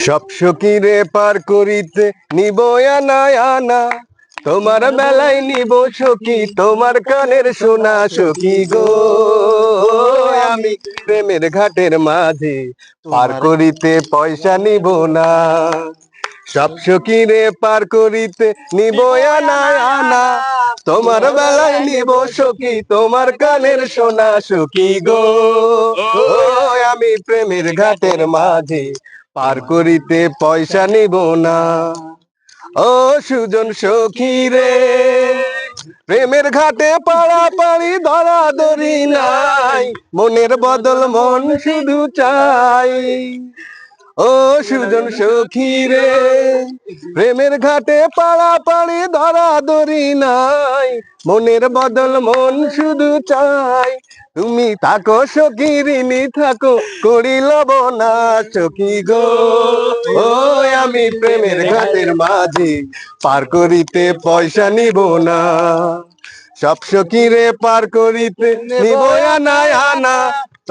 সব সকিরে পার করিতে নিব আনা আনা। তোমার বেলায় নিব সখী তোমার কানের সোনা সখী গো। আমি প্রেমের ঘাটের মাঝে পার করিতে পয়সা নিব না। সব সখীরে পার করিতে নিব আনা। আনা। তোমার বেলায় নিব সখী তোমার কানের সোনা সখী গো। আমি প্রেমের ঘাটের মাঝে পার করিতে পয়সা নিব না। ও সুজন সখী রে, প্রেমের ঘাটে পাড়া পাড়ি ধরা ধরি নাই। মনের বদল মন শুধু চাই। ও সুজন সখী রে। প্রেমের ঘাটে পাড়া পাড়ি ধরা ধরি নাই। মনের বদল মন শুধু চাই। তুমি থাকো সখীরিনী থাকো করি লব না চকি গো? ও আমি প্রেমের ঘাটের মাঝে, পার করিতে পয়সা নিব না। সব সখীরে পার করিতে নিব আনা আনা।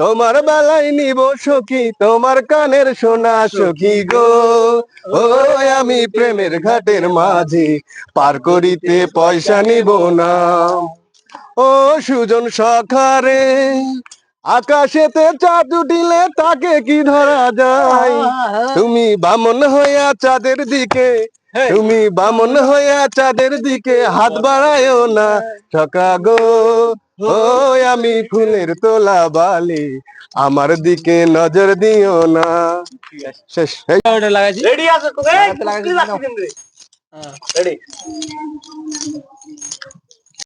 তোমার বেলায় নিব সখী, তোমার কানের সোনা সখী গো। ও আমি প্রেমের ঘাটের মাঝে, পার করিতে পয়সা নিব না। ও সুজন সখারে, আকাশেতে চাঁদ উঠিলে তাকে কি ধরা যায়? তুমি বামন হইয়া চাঁদের দিকে, তুমি বামন হইয়া চাঁদের দিকে হাত বাড়ায়ও না সকা গো। ও আমি ফুলের তোলা বালি আমার দিকে নজর দিও না। শেষ লাগাইছি। রেডি আছো। রেডি